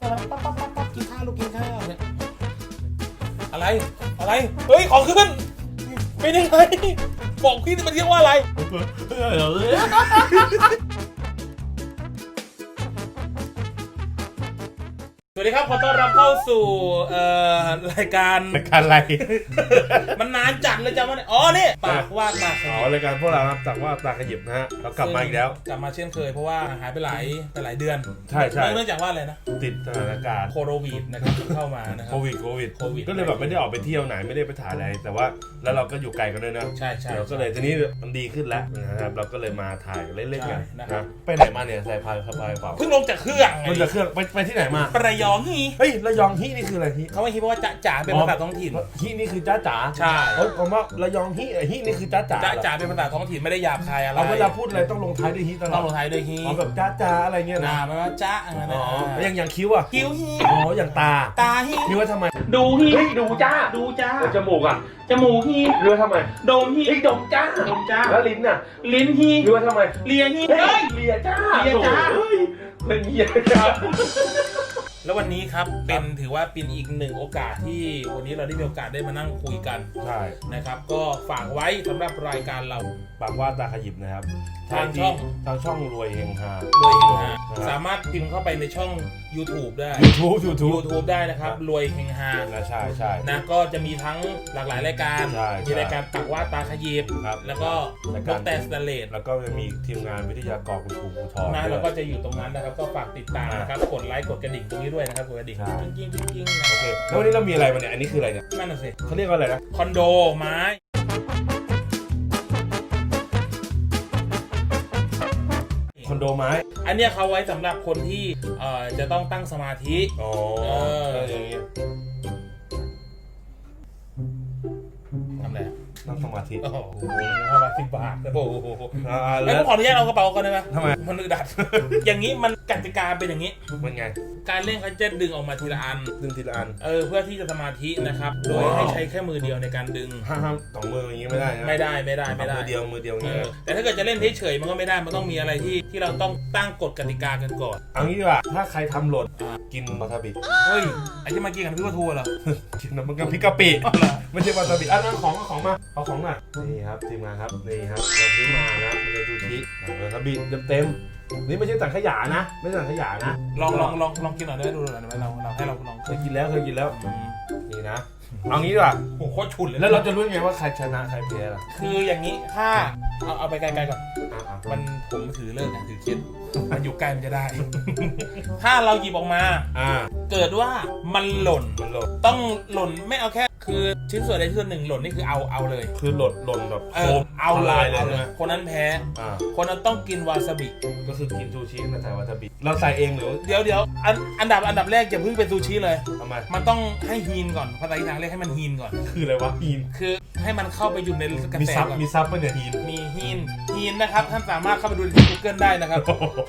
ปั๊บปั๊บปั๊บปั๊บกินข้าวลูกกินข้าวเนี่ยอะไรอะไรเฮ้ยของขึ้นเป็นยังไงบอกพี่มันเรียกว่าอะไร วัสดีครับขอต้อนรับเข้าสู่เอ่อรายการ รายการอะไร มันนานจัดเลยจำว่าอ๋อนี่ปากว่าดปากอ๋อรายการพวกเราครับจากว่าตาขยิบนะฮะเรากลับมาอีกแล้ว กลับมาเช่นเคยเพราะว่าหายไปหลายไปหลายเดือนใช่ใช่เนื่องจากว่าอะไรนะติดสถานการณ์โควิดนะครับเข้ามานะครัโควิดโควิดโควิด ก็เลยแบบไม่ได้ออกไปเที่ยวไหนไม่ได้ไปถ่ายอะไร แต่ว่าแล้วเราก็อยู่ไกลกันด้วยนะใช่ใช่ เราก็เลยทีนี้มันดีขึ้นแล้วนะครับเราก็เลยมาถ่ายเล่นๆกันใช่นะครับนะไปไหนมาเนี่ยใส่พายสบายเปล่าเพิ่งลงจากเครื่องไงมันจะเครื่องไปไปที่ไหนมา ประยองฮีเฮ้ยระยองฮีนี่คืออะไรฮีเขาไม่คิดว่าจะจ๋าเป็นภาษาท้องถิ่นฮีนี่คือจ้าจ๋าใช่ เฮ้ยผมว่าระยองฮีเอ้ยฮีนี่คือจ้าจ๋าจะจ๋าเป็นภาษาท้องถิ่นไม่ได้หยาบคายอะไรเราเวลาพูดอะไรต้องลงท้ายด้วยฮีตลต้อองดลงท้ายด้วยฮีอ๋อแบบจ้าจ๋าอะไรเงี้ยนะนะแปลว่าจ๊ะอะไรนะอ๋อแล้วอย่างอย่างคิ้วอะคิ้วฮีอ๋ออย่างตาตาฮีคิ้วว่าทำไมดูฮีเฮ้ยดูจ้าดูจ้าแล้วจมูกอะจมูกฮีเรือทำไมโดมฮีเฮ้ยดมจ้าดมจ้าแล้วลิ้นน่ะลิ้นฮีเรือทำไมเลียฮีเฮ้เฮ้ยยเลียจ้าเลียจ้าโอ้ยเป็นเลียจ้า แล้ววันนี้ครับเป็นถือว่าเป็นอีกหนึ่งโอกาสที่วันนี้เราได้มีโอกาสได้มานั่งคุยกันใช่นะครับ ก็ฝากไว้สำหรับรายการเรา ปากว่าตาขยิบนะครับทางช่อง ทางช่องรวยเฮงฮารวยเฮงฮาครับสามารถพิมพ์เข้าไปในช่อง YouTube ได้ YouTube YouTube YouTube ได้นะครับครับ รวยเฮงฮานะใช่ใช่นะก็จะมีทั้งหลากหลายรายการใช่มีรายการปากว่าตาขยิบครับแล้วก็รายดการรสแตนเลสแล้วก็จะมีทีมงานวิทยากรคุณครูภูทรนะด้วยแล้วก็จะอยู่ตรงนั้นนะครับ ก็ฝากติดตามอ่านนะครับ กดไลค์กดกระดิ่งตรงนี้ด้วยนะครับกดกระดิ่งใช่จริงจริงจริงๆนะโอเคแล้ววันนี้เรามีอะไรมาเนี่ยอันนี้คืออะไรเนี่ยนั่นน่ะสิเขาเรียกว่าอะไรนะคอนโดไม้ โดไม้ อันเนี้ยเขาไว้สำหรับคนที่เอ่อจะต้องตั้งสมาธิ อ๋อเออแล้วอย่างเงี้ย นั่งสมาธิ โอ้โหห้าบาทสิบบาทโอ้โหอ่าแล้แล้ววขออนุญาตเอากระเป๋าก่อนได้ไหมทำไม มันอึดอัด อย่างนี้มันกติกาเป็นอย่างนี้ มันไง การเล่นเขาจะดึงออกมาทีละอัน ดึงทีละอัน เออ เพื่อที่จะสมาธินะครับ โดยให้ใช้แค่มือเดียวในการดึง ห้ามห้ามสองมืออย่างงี้ไม่ได้นะไม่ได้ไม่ได้ไม่ได้ มือเดียวมือเดียวอย่างเองี้อแต่ถ้าเกิดจะเล่นเฉยๆมันก็ไม่ได้ มันต้องมีอะไรที่ที่เราต้องตั้งกฎกติกากันก่อน เอางี้ดีกว่าถ้าใครทำหล่นอ่ากินวาซาบิ เฮ้ยไอ้ที่มากินกันพี่ว่าทัวร์เหรอ กินน้ำมันกับพริกกะปิ ไม่ใช่วาซาบิอะเอาของเอาของมาเอาของมานี่ครับทีมงานครับนี่ครับเราซื้อมานะมันเป็นซูชิวาซาบิเต็มๆนี่ไม่ใช่สังขยานะ ไม่ใช่สังขยานะลองลองลองลองกินหน่อยได้ดูหน่อยไหมเราเราให้เราลองเคยกินแล้วเคยกินแล้วอืมนี่นะเอางี้ดีกว่าโอ้โหโคตรฉุนเลยแล้วเราจะรู้ยังไงว่าใครชนะใครแพ้ล่ะคืออย่างนี้ถ้าเอาเอาไปไกลๆก่อนอะอะมันผมถือเลิกอะถือเคล็ดมันอยู่ใกล้มันจะได้ ถ้าเราหยิบออกมาอ่าเกิดว่ามันหล่นมันหล่น ต้องหล่นไม่เอาแค่ คือ ชิ้นส่วนใดชิ้นส่วนหนึ่งหล่นนี่คือเอาเอาเลย คือหล่นหล่นแบบเอโคอมเอาเลลายยเลยเอาเลยนะคนนั้นแพ้ อ่าคนนั้นต้องกินวาซาบิ ก็คือกินซูชิมาใส่วาซาบิเราใส่เองหรือเดี๋ยวเดี๋ยวอันอันดับอันดับแรกอย่าเพิ่งเป็นซูชิเลย ทำไมมันต้องให้ฮีนก่อนภาษาอีสานเรียกให้มันฮีนก่อน คืออะไรวะฮีนคือให้มันเข้าไปอยู่ในกระมีแสซับก่อนมีซับปะเนี่ยฮีนมีฮีนฮีนนะครับ ท่านสามารถเข้าไปดูที่ Google ได้นะครับ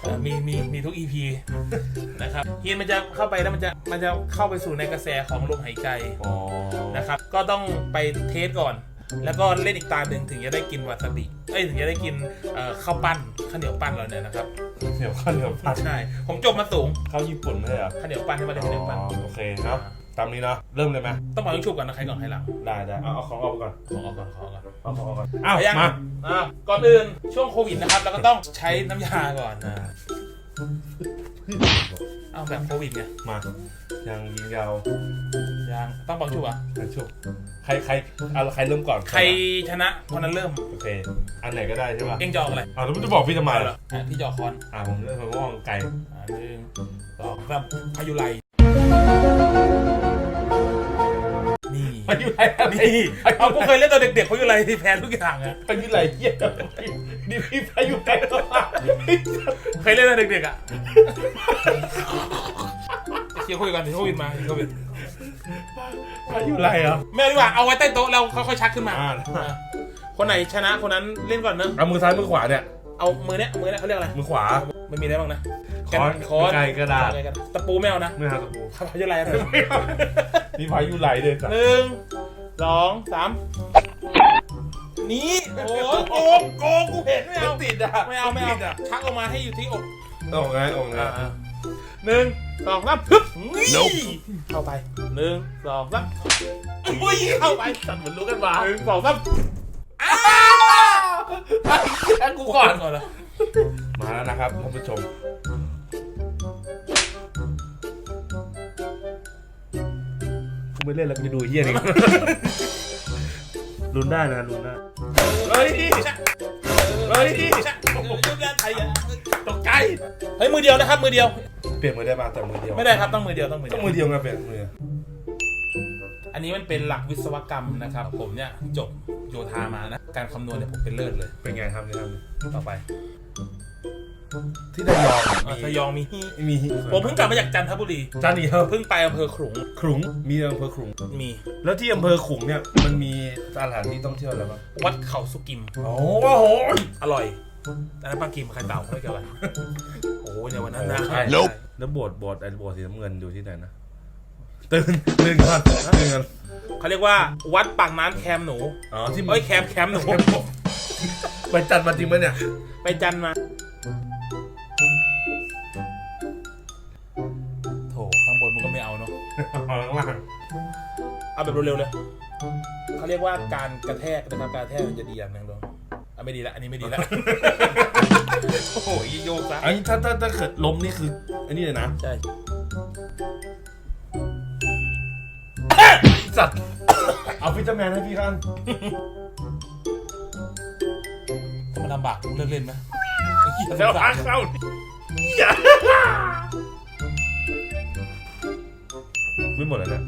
เอ่อมีมีมีทุก EP นะครับฮีนมันจะเข้าไปแล้วมันจะมันจะเข้าไปสู่ในกระแสของลมหายใจ อ๋อนะครับ ก็ต้องไปเทสก่อน แล้วก็เล่นอีกตาหนึ่งถึงจะได้กินวาซาบิเอ้ยถึงจะได้กินเอ่อข้าวปั้นข้าวเหนียวปั้นเราเนี่ยนะครับเหนียวข้าวเหนียวผัดใช่ผมจบมาสูงข้าวญี่ปุ่นไม่ใช่เหรอข้าวเหนียวปั้นที่มาเรียกข้าวเหนียวปั้นอ๋อโอเคเนาะตามนี้เนาะเริ่มเลยไหมต้องบอกต้องฉุบก่อนนะใครก่อนใครหลังได้ได้เอาเอาของออกไปก่อนขอเอาก่อนขอเอาก่อนเอาของออกก่อนอ้าวไปยังมาอะก่อนอื่นช่วงโควิดนะครับเราก็ต้องใช้น้ำยาก่อนนะ เอาแบบโควิดไงมายังยิงยาวยังต้องบอกฉุบอะกันชุบใครใครเอาใครเริ่มก่อนใครชนะคนนั้นเริ่มโอเค อันไหนก็ได้ใช่ป่ะเองจะออกอะไรอ้าวแล้วมันจะบอกพี่ทำไมล่ะอะพี่จะออกคอนอ่าผมเริ่มผมว่องไก่อะหนึ่งสองสามพายุไร นี่พายุไรอะไรนี่เอากูเคยเล่นตอนเด็กๆพายุไรที่แพ้ทุกอย่างอะพายุไรเหี้ยนี่พี่พายุไรก็มาเคยเล่นตอนเด็กๆอะเชียร์โควิดก่อนเดี๋ยวโควิดมาเดี๋ยวโควิดพายุไรอะไม่เอาดีกว่าเอาไว้ใต้โต๊ะแล้วค่อยๆชักขึ้นมาอ่าอะคนไหนชนะคนนั้นเล่นก่อนเนอะเอามือซ้ายมือขวาเนี่ยเอามือเนี้ยมือเนี้ยเขาเรียกอะไรมือขวา มันมีอะไรบ้างนะค้อนค้อนไกรกระดาษไกันตะปูไม่เอานะไม่หาตะปูข้าพเจ้าอะไรนะนี่พายุไรเลยจ้ะหนึ่งสองสามนี่โอ้โกงโกงกูเห็นไม่เอาติดอะไม่เอาไม่เอาชักออกมาให้อยู่ที่อกโอ้ไงโอ้ไงอ่าหนึ่งสองสามฮึบนี่เข้าไปหนึ่งสองสามอุ้ยเข้าไปสัตว์เหมือนรู้กันมาหนึ่งสองสามแค่กูก่อนก่อนเลยมาแล้วนะครับท่านผู้ชม กูไม่เล่นแล้วกูจะดูเฮียนี่ ลุ้นได้นะลุ้นได้เฮ้ยเฮ้ยตกใจเฮ้ยมือเดียวนะครับมือเดียว เปลี่ยนมือได้ป่ะแต่มือเดียวไม่ได้ครับต้องมือเดียวต้องมือต้เดีองยวมือเดียวไงเปลี่ยนมืออันนี้มันเป็นหลักวิศวกรรมนะครับ ผมเนี่ยจบโยธามานะ การคำนวณเนี่ยผมเป็นเลิศเลย เป็นไงครับนี่ครับต่อไป ที่ระยองอะระยองมีมีผมเพิ่งกลับมาจากจันทบุรีจันทร์อีครับเพิ่งไปอำเภอขลุงขลุงมีอำเภอขลุง มี แล้วที่อำเภอขลุงเนี่ยมันมีสถานที่ท่องเที่ยวอะไรบ้างวัดเขาสุกิมโอ้โหอร่อยแต่นั้นปลากิมใครเต่าไม่เกี่ยวกันโอ้ยในวันนั้นนะใช่แล้วโบสถ์โบสถ์ไอ้โบสถ์สีน้ำเงินอยู่ที่ไหนนะตื่นตื่นก่อนตื่นก่อนเขาเรียกว่าวัดปากน้ำแคมหนูอ๋อที่เอ้ยแคมแคมหนูไปจัดมาจริงไหมเนี่ย ไปจันมาางล่างเอาแบบเร็วๆเลยเขาเรียกว่าการกระแทกนะครับการกระแทกมันจะดีอย่างหนึงดวงอะไม่ดีละอันนี้ไม่ดีละโอ้โหโยกซะอันนี้ถ้าถ้าถ้าเกิดล้มนี่คือ อันนี้เลยนะใช่สัตว์เอาฟิตเตอร์แมนให้พี่กันถ้ามันลำบากมึงเลิกเล่นไหมไอ้เหี้ยสงแล้วสาพัรกเข้าอย่า ไม่หมดแล้วเนี่ย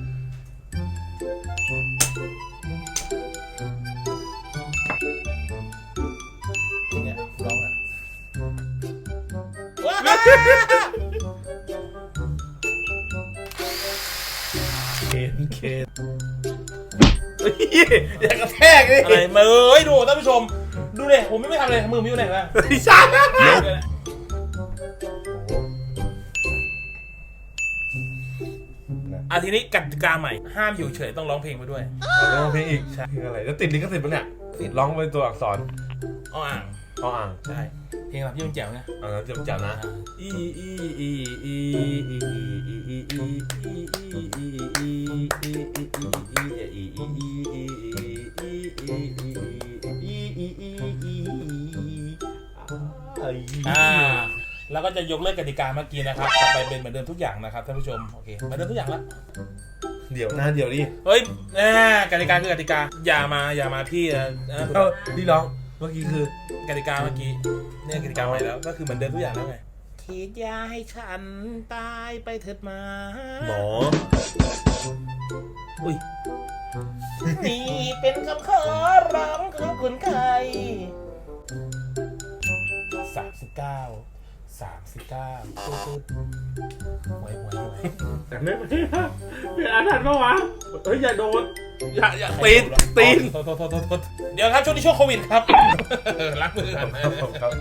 เนี่ยร้องอะว้าเคนเคนเฮ้ยอย่ากระแทกเลยอะไรมาเอ้ยดูท่านผู้ชม ดูเลยผมไม่ไม่ทำเลยมือมิวไหนวะไม่ใช่ อาทีนี้กติกาใหม่ ห้ามอยู่เฉยต้องร้องเพลงไปด้วยร้องเพลงอีกเพลงอะไรแล้วติดลิขสิทธิ์ปะเนี่ยติดร้องเป็นตัวอักษรอ้ออ่างอ๋ออ่างใช่เพลงรับยี่มันแจ๋วไงอ่านั้นจะจับนะอ่าอีอีอีอีอีอีอีอีอีอีอ่า แล้วก็จะยกเลิกกติกาเมื่อกี้นะครับต่อไปเป็นเหมือนเดิมทุกอย่างนะครับท่านผู้ชมโอเคเหมือนเดิมทุกอย่างละเดี๋ยวนะเดี๋ยวดิเฮ้ยแน่กติกาคือกติกาอย่ามาอย่ามาพี่นะนะเออพี่ร้องเมื่อกี้คือกติกาเมื่อกี้เนี่ยกติกาใหม่แล้ว ก็คือเหมือนเดิมทุกอย่างแล้วไงคิดยาให้ฉันตายไปเถิดมาหมออุ้ยนี่เป็นคำขอร้องของคุณใครสามสิบเก้า สามสิบเก้าตุ๊ดๆหวยหวยหวยแต่ไม่ไม่เป็นอาถรรพ์ปะวะเฮ้ยอย่าโดนอย่าอย่าตีนตีน โทษโทษโทษโทษเดี๋ยวครับช่วงนี้ช่วงโควิดครับ ล้างมือก่อน ครับ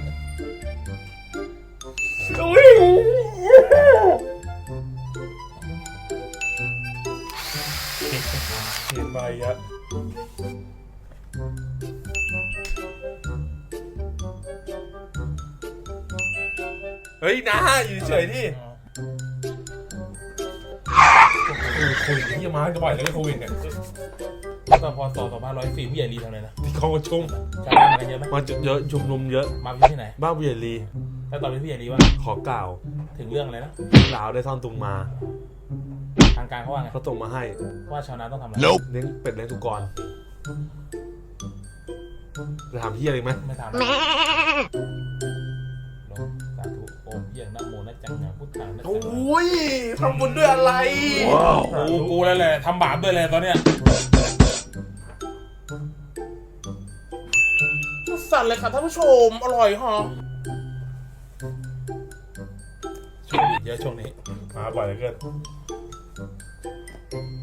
นะอยู่เฉยๆดิโควิดที่มาจะบ่อยเลยโควิดเนี่ยตอนพอสองสองพันร้อยสี่ผู้ใหญ่รีทำอะไรนะที่เขาประชุมชาวบ้านมากันเยอะไหมมาจุดเยอะชุมนุมเยอะมาอยู่ที่ไหน บ้านผู้ใหญ่ลีแล้วตอนเป็นผู้ใหญ่รีว่าขอกล่าวถึงเรื่องอะไรนะลาวได้ท่อนตุงมา ทางการเขาว่าไงเขาส่งมาให้ว่าชาวนาต้องทำอะไรเลี้ยงเป็ดเลี้ยงสุกรจะถามพี่อะไรไหมไม่ทำลงสาธุโอ มเพียงนะโมนะจังนะพุทธังนะจังนะโอ้ยทำบุญด้วยอะไรกูกูแล้วแหละทำบาปด้วยแหละตอนเนี้ยสั่นเลยค่ะท่านผู้ชม อร่อยฮะช่วงนี้เยอะช่วงนี้มาบ่อยเหลือเกิน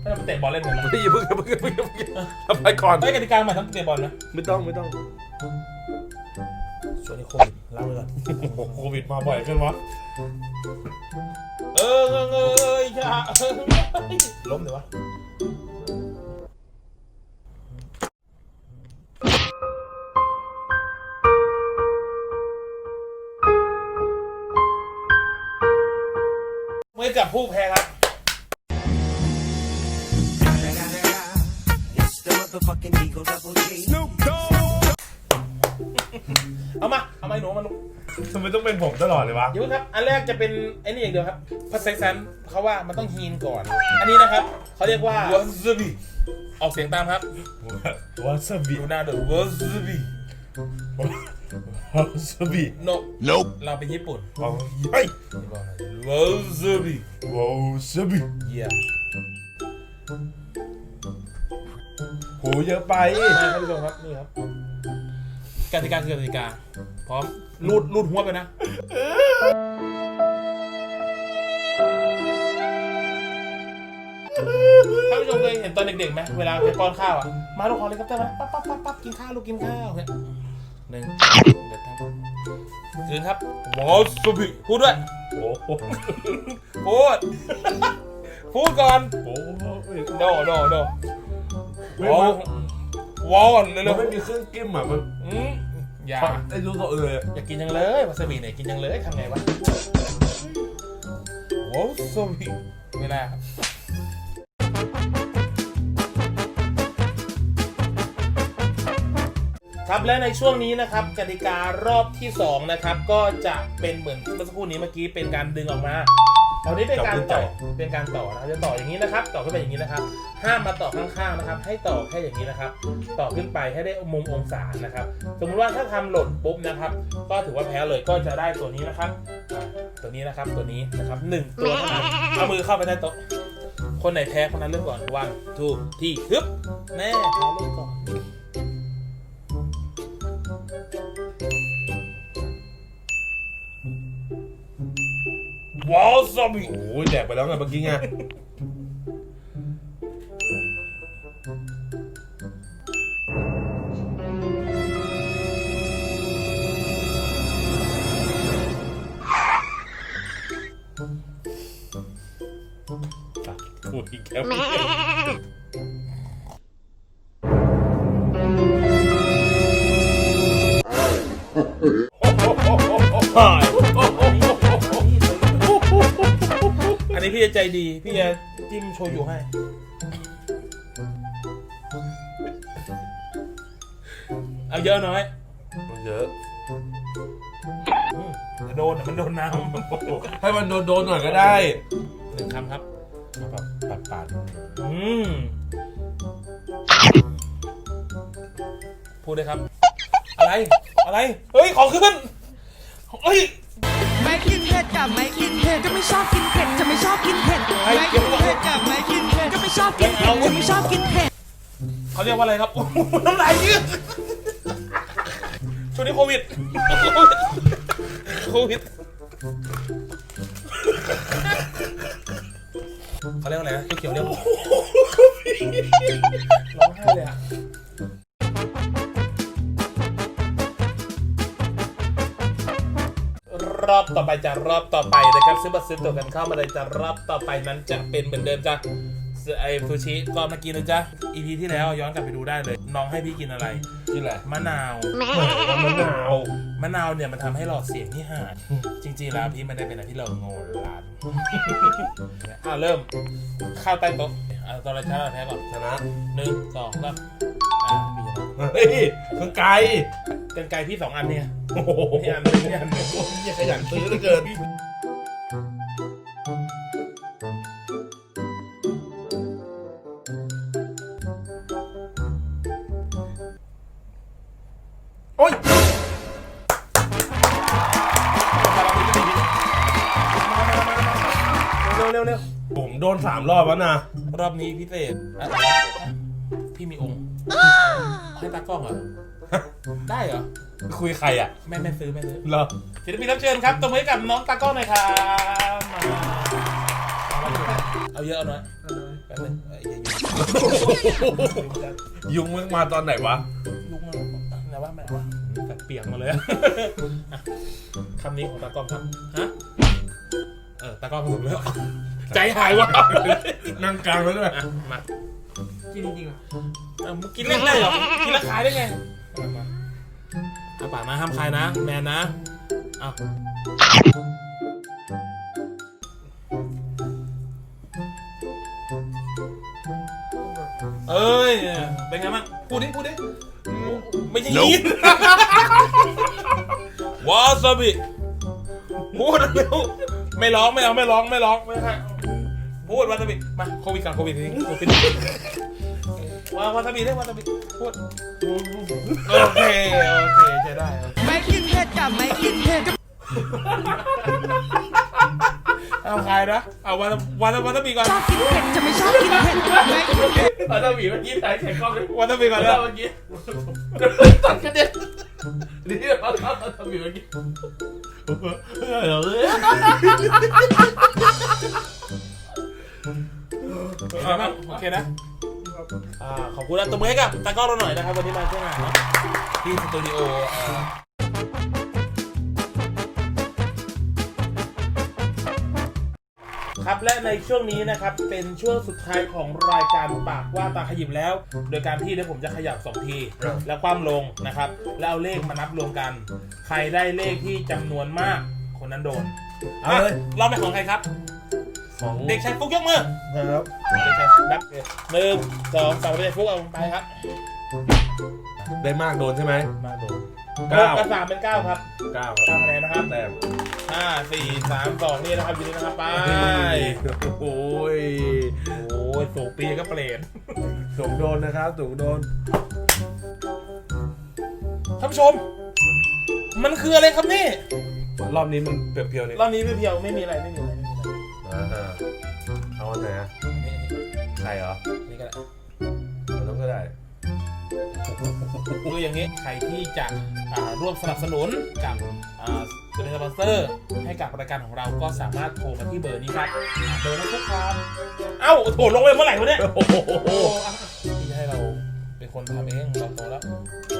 ถ้าเราไปเตะบอลเล่นกันนะเฮ้ยอย่าเพิ่งอย่าเพิ่งอย่าเพิ่งอย่าเพิ่งเอาไปก่อนเฮ้ยกติกาใหม่ต้องเตะบอลนะไม่ต้องไม่ต้อง ช่วงนี้โควิดเล่าไปก่อนโอ้โหโควิดมาบ่อยขึ้นวะเออเออเอออย่าเออล้มเลยวะให้กับผู้แพ้ครับ ทำไมต้องเป็นผมตลอดเลยวะ เดี๋ยวครับ อันแรกจะเป็นไอ้นี่อย่างเดียวครับพัสไซซันเขาว่ามันต้องฮีนก่อน อันนี้นะครับเขาเรียกว่า วาซาบิออกเสียงตามครับ วาซาบิดูหน้าดูวาซาบิวาซาบิโนเราเป็นญี่ปุ่นเอาเฮ้ยวาซาบิวาซาบิเยี่ยมโหเยอะไปท่านผู้ชมครับนี่ครับ กติกาคือกติกาพร้อมรูดรูดหัวไปนะ ท่านผู้ชมเคยเห็นตอนเด็กๆไหมเวลาไปป้อนข้าวอะ มาลูกคอเลยครับเจ้ามาปั๊บปั๊บปั๊บปั๊บกินข้าวลูกกินข้าวเนี่ยหนึ่งเด็ดทั้งคืนครับวอสบิพูดด้วยโอ้โหพูด พูดก่อนโอ้โหโดโดโดไม่ วอมาลวอลเร็มันวไม่มีเครื่องกิ้มอะมันๆอืมอย่าไอ้ดูตัวเลยอยากกินจังเลยวาซาบิเนี่ยกินจังเลยทำไงวะวาซาบิไม่ได้ครับครับและในช่วงนี้นะครับกติการอบที่สองนะครับก็จะเป็นเหมือนเมื่อสักครู่นี้เมื่อกี้เป็นการดึงออกมา ตอนนี้เป็นการต่อเป็นการต่อนะครับจะต่ออย่างนี้นะครับ ต่อขึ้นไปอย่างนี้นะครับ ห้ามมาต่อข้างๆนะครับ ให้ต่อแค่อย่างนี้นะครับ ต่อขึ้นไปให้ได้มุมองศานะครับ สมมติว่าถ้าทำหล่นปุ๊บนะครับ ก็ถือว่าแพ้เลยก็จะได้ตัวนี้นะครับ ตัวนี้นะครับตัวนี้นะครับหนึ่งตัวเท่านั้นเอามือเข้าไปใต้โต๊ะคนไหนแพ้คนนั้นเริ่มก่อนวันทูที่ฮึบแน่แพ้เริ่มก่อน วอลซอมบี้โอ้ยแดกไปแล้วไงเมื่อกี้ไงพูดอีกแล้วอั ใจดี พี่จะจิ้มโชยุให้ เอาเยอะน้อย มันเยอะอืมจะโดนอะมันโดนน้ำให้มันโดนโดนๆหน่อยก็ได้หนึ่งคำครับ แบบปัดปาดอืมพูดเลยครับ อะไร อะไร เฮ้ย ของขึ้น เฮ้ย ไม่กินเผ็ดกับไม่กินเผ็ดจะไม่ชอบกินเผ็ดจะไม่ชอบกินเผ็ดไม่ไม่กิกินนเผ็ดกับไม่กินเผ็ดจะไม่ชอบกินเผ็ดจะไม่ชอบกินเผ็ดเขาเรียกว่าอะไรครับโอ้โหน้ำลายยืดช่วงนี้โควิดโควิดเขาเรียกว่าอะไรนะเขียวๆเรียกว่าร้องไห้เลยอะ ต่อไปจะรอบต่อไปนะครับซื้อบัตรซื้อตั๋วกันเข้ามาเลยจะรอบต่อไปนั้นจะเป็นเหมือนเดิมจ้ะไอซูชิก็เมื่อกี้นะจ๊ะ EP ที่แล้วย้อนกลับไปดูได้เลย น้องให้พี่กินอะไรกินอะไรมะนาวมะนาวมะนาวเนี่ยมันทำให้หลอดเสียงที่หายจริงๆแล้วพี่ไม่ได้เป็นอะไรที่เราโง่ล้านอ่าเริ่มข้าวใต้โต๊ะอ่าตอนแรกชนะแพ้ก่อนชนะหนึ่งสองสามอ่าพี่ชนะเฮ้ยคือไกลกันไกลพี่สองอันเนี่ยโอ้โห พี่อันหนึ่งพี่อันหนึ่งอย่าขยันซื้อเหลือเกินโอ้ยเร็วเร็วเร็วผมโดนสามรอบแล้วนะ รอบนี้พิเศษ พี่มีองค์ ให้ตากล้องเหรอ ได้เหรอ คุยใครอะแม่แม่ซื้อแม่ซื้อเหรอศิลปินรับเชิญครับตบมือให้กับน้องตากล้องหน่อยครับมาเอาเยอะเอาน้อยแป๊บนึงเอ้ยอย่ายุ่งยุงมึงมาตอนไหนวะลุกมาไหนว่าไม่ว่าแต่เปียกมาเลยอะอะคำนี้ของตากล้องครับฮะเออตากล้องถูกแล้วใจหายวะนั่งกลางแล้วด้วยอะมากินจริงเหรอมึงกินเล่นได้เหรอกินแล้วขายได้ไง มาอาปากนะห้ามใครนะ แมนนะอ้าวเอ้ย เป็นไงบ้างพูดดิ พูดดิ ไม่ใช่ยีนวาซาบิพูดเร็วไม่ร้อง ไม่เอา ไม่ร้อง ไม่ร้อง ไม่ฮะพูดวาซาบิมา โควิดกันโควิดทิ้งโควิด วาวาซาบิได้วาซาบิพูดโอเคโอเคใช้ได้โอเคไม่กินเผ็ดกับไม่กินเผ็ดเอาใครนะเอาวาซาวาซาวาซาบิก่อนชอบกินเผ็ดจะไม่ชอบกินเผ็ดไม่กินเผ็ดวาซาบิเมื่อกี้ใส่แข็งกล้องเลยวาซาบิก่อนนะเมื่อกี้ตัดกระเด็นนี่วาซาบิเมื่อกี้โอเคนะ อ่าขอบคุณนะตบมือให้กับตากล้องเราหน่อยนะครับวันนี้มาช่วยงานเนาะที่สตูดิโอเอ่อ ครับและในช่วงนี้นะครับเป็นช่วงสุดท้ายของรายการปากว่าตาขยิบแล้ว โดยการที่เดี๋ยวผมจะขยับสองทีแล้วคว่ำลงนะครับ แล้วเอาเลขมานับรวมกัน ใครได้เลขที่จำนวนมากคนนั้นโดนเอาเลยรอบแรกของใครครับ ของเด็กชายฟุกยกมือครับเด็กชาย นับหนึ่งสองสามเด็กชายฟุกเอาไปครับได้มากโดนใช่ไหมมาโดนเก้าหกกับสามเป็นเก้าครับเก้าเก้าคะแนนนะครับแต้มห้าสี่สามสองนี่นะครับอยู่นี่นะครับไปโอ้ยโอ้ยสูบปีก็เปลี่ยนสูงโดนนะครับสูงโดนท่านผู้ชม มันคืออะไรครับนี่รอบนี้มันเปรียวๆนี่รอบนี้เพียวๆไม่มีอะไรไม่มีอะไรไม่มีอะไรอ่าเอาอันไหนอะ นี่ใครเหรอ นี่ก็ได้เราต้องก็ได้ คืออย่างนี้ใครที่จะอ่าร่วมสนับสนุนกับอ่าจะเป็นสปอนเซอร์ให้กับรายการของเราก็สามารถโทรมาที่เบอร์นี้ครับเบอร์นะครับครับ เอ้าโถลงไปเมื่อไหร่วะเนี่ยโอ้โหโอ้อะที่ให้เราเป็นคนทำเองเราโตแล้ว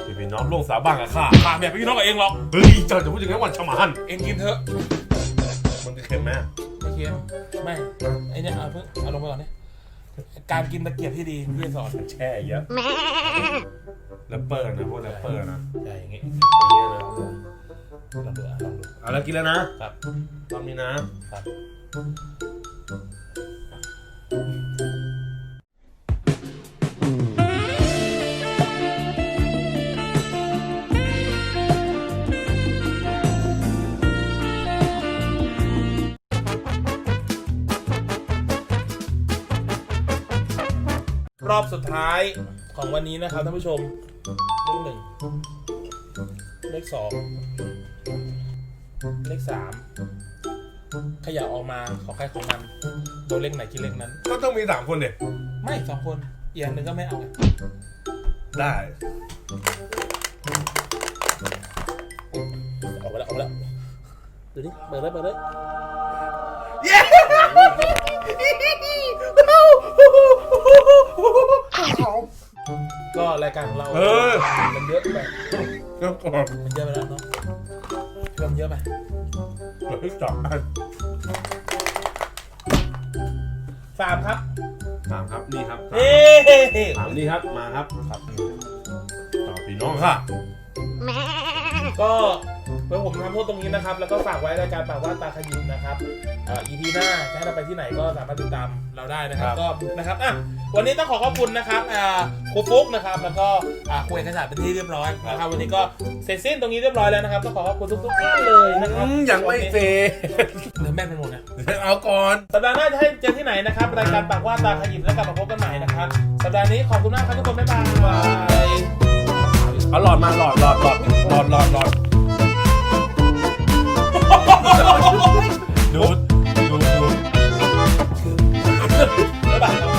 พี่พี่น้องลงสาบังอะค่ะถามแบบพี่น้องกับเองหรอก เฮ้ยเจ้าจะพูดอย่างนั้นวันชะมานเองกินเถอะมันจะเค็มไหม ไม่เค็มไม่ไอเนี่ยเอาเพิ่งเอาลงไปก่อนเนี่ย การกินตะเกียบที่ดีพี่จะสอน แช่เยอะแรปเปอร์นะพวกแรปเปอร์นะใช่อย่างงี้อย่างเงี้ยนะลองดูอะลองดูเอาแล้วกินแล้วนะครับรอบนี้นะครับ ท้ายของวันนี้นะครับท่านผู้ชม เลขหนึ่ง เลขสอง เลขสามขยับออกมาขอใครของมันโดนเลขไหนกินเลขนั้น ก็ต้องมีสามคนเด็ไม่สองคนอีกอย่างหนึ่งก็ไม่เอาไงได้ออกไปแล้วออกไปแล้วดูดิเปิดเลยเปิดเลย ก็รายการของเราเออ มันเยอะไปก็ก่อนมันเยอะไปแล้วเนาะเพิ่มเยอะไปเฮ้ยจอดอันสามครับสามครับนี่ครับเฮ้สามนี่ครับมาครับครับต่อพี่น้องค่ะก็ เพื่อผมทำโทษตรงนี้นะครับ แล้วก็ฝากไว้รายการปากว่าตาขยิบนะครับเอ่อ EP หน้าจะให้เราไปที่ไหนก็สามารถติดตามเราได้นะครับครับก็นะครับอะวันนี้ต้องขอขอบคุณนะครับอ่าครูฟุกนะครับ แล้วก็อ่าครูเอกสารเป็นที่เรียบร้อยนะครับ วันนี้ก็เสร็จสิ้นตรงนี้เรียบร้อยแล้วนะครับต้องขอขอบคุณทุกๆท่านเลยนะครับอืมยังไม่เซเนื้อแม่นไปหมดนะเอาก่อนสัปดาห์หน้าจะให้เจอที่ไหนนะครับรายการปากว่าตาขยิบแล้วกลับมาพบกันใหม่นะครับสัปดาห์นี้ขอบคุณมากครับทุกคนบ๊ายบายเอาหลอดมาหลอดหลอดหลอดหลอดหลอด ดูดูดูดดูด